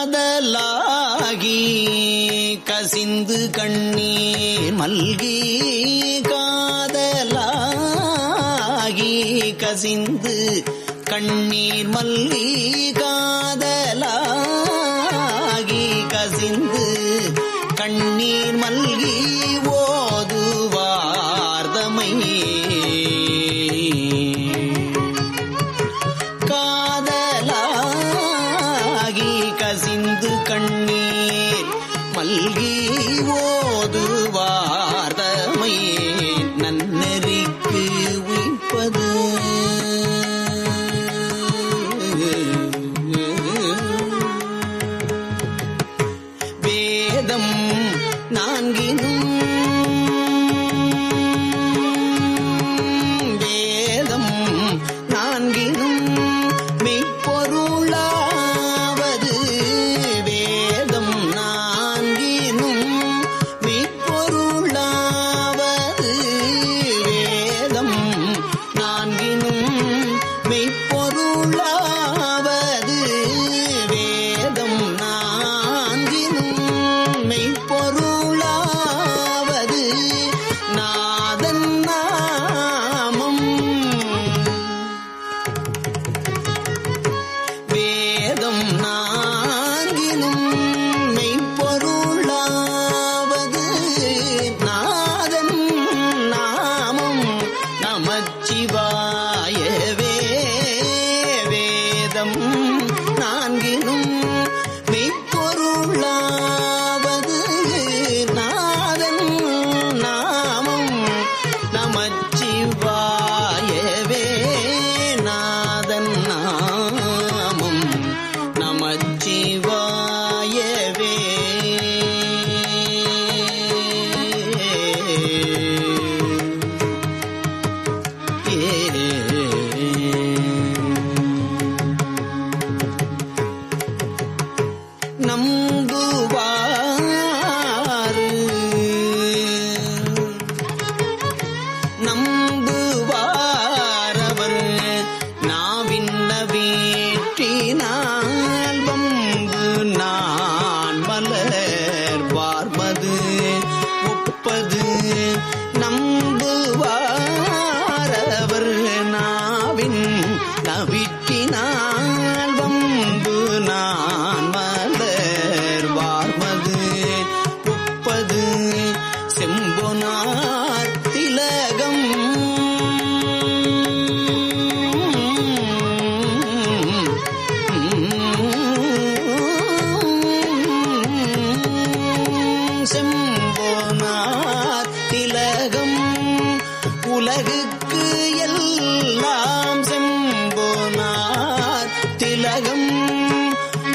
காதலாகி கசிந்து கண்ணீர் மல்கி காதலாகி கசிந்து கண்ணீர் மல்லி காதலாகி கசிந்து கண்ணீர் மல்கி ஓ மல்கி के தவிக்கினால் வந்து நான்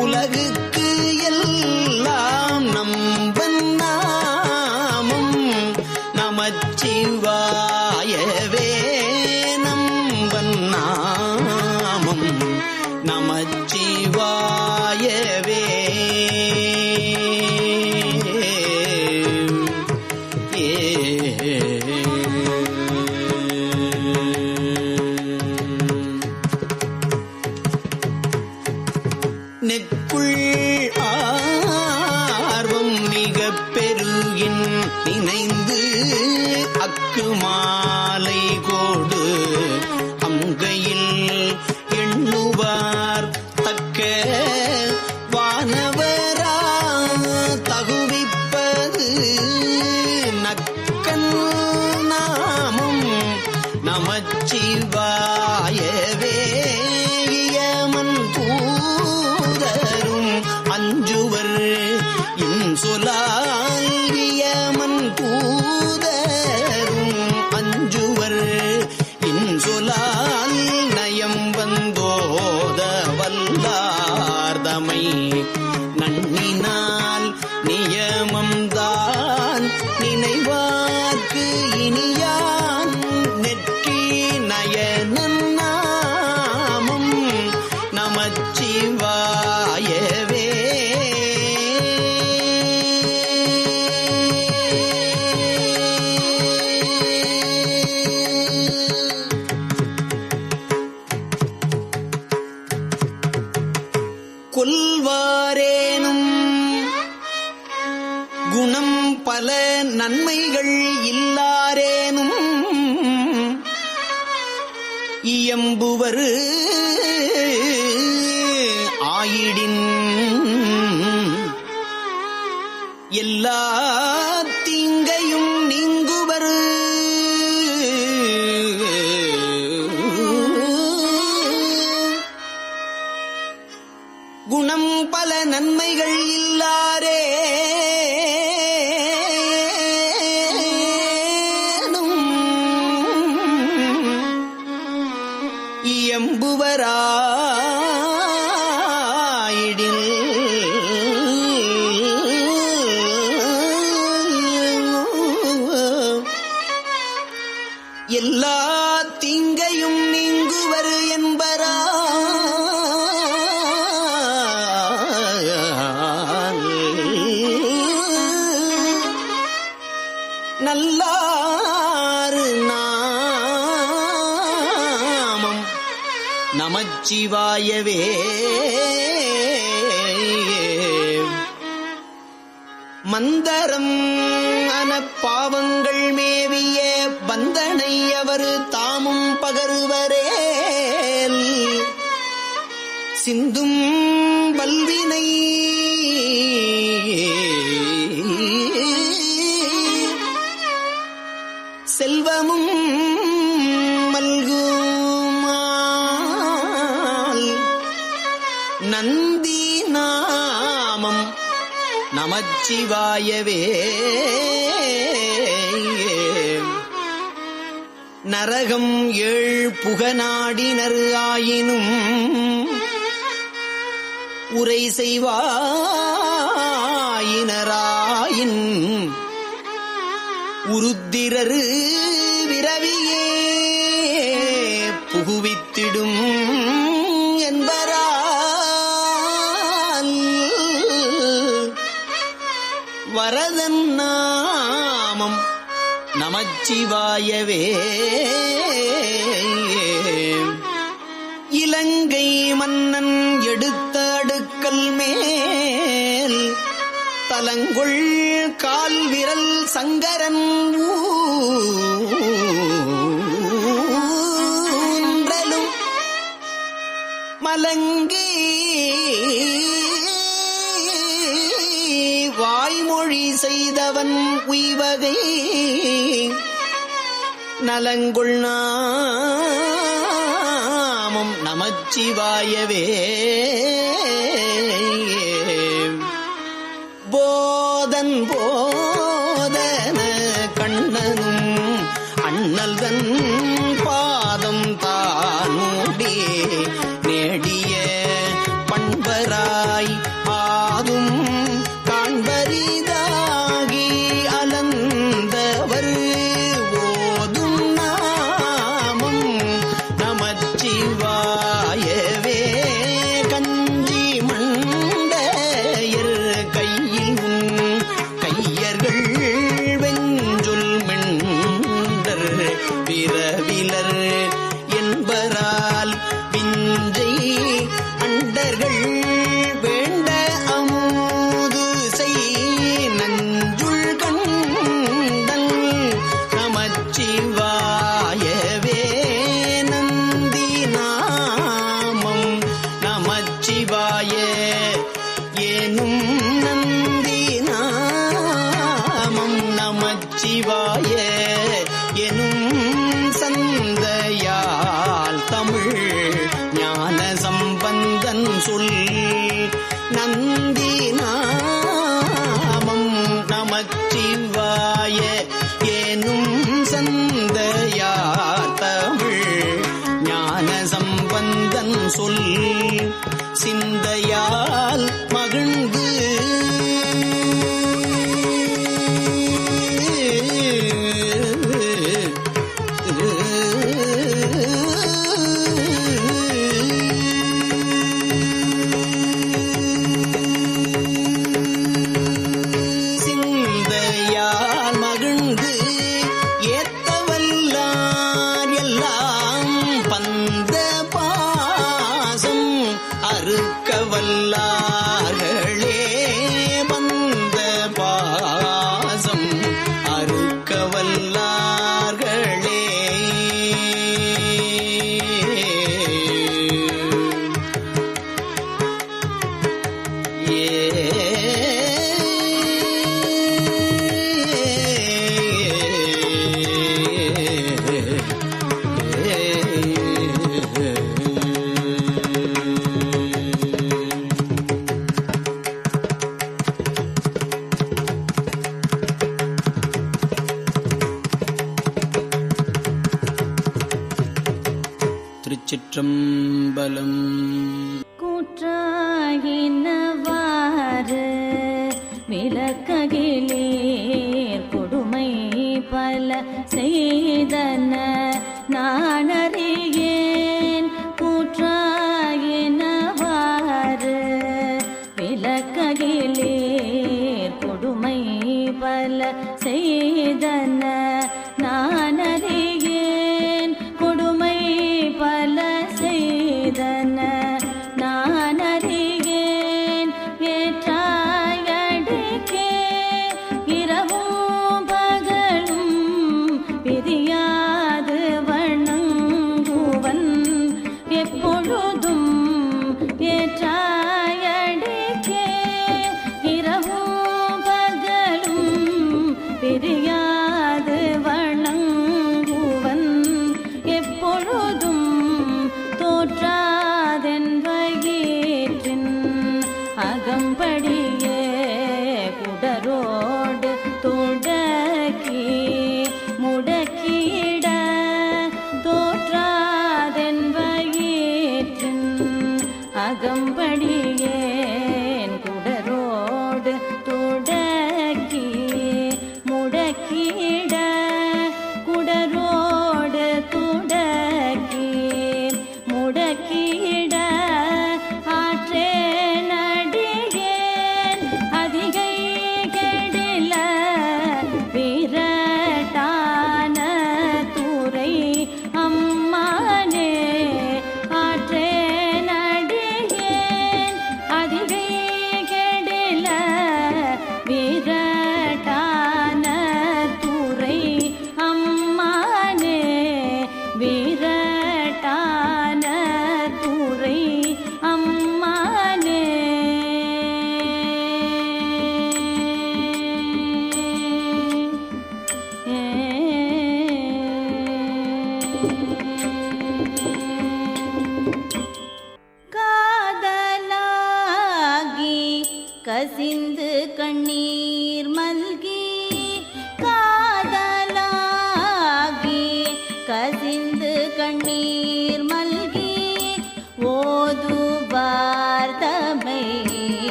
உலகுக்கு எல்லாம் நம்பன் நாமம் நமச்சிவா நமச்சிவாயவே மந்தரம் அன பாவங்கள் மேவிய பந்தனை அவர் தாமும் பகருவரேல். சிந்தும் வல்வினை நமச்சிவாயவே நரகம் ஏழ் புகநாடினர் ஆயினும் உரை செய்வாயினராயின் உருத்திரரு விரவியே. நமச்சிவாயவே இலங்கை மன்னன் எடுத்த அடுக்கல் மேல் தலங்குள் கால் விரல் சங்கரன் ஊன்றலும் மலங்கி. வாய்மொழி செய்தவன் உய்வகை. நலங்குள் நாமம் நமச்சிவாயவே. போதன் போதன கண்ணனும் அண்ணல்தன் பிறவிலர் yeah. கூற்றாயினவாறு கொடுமை பல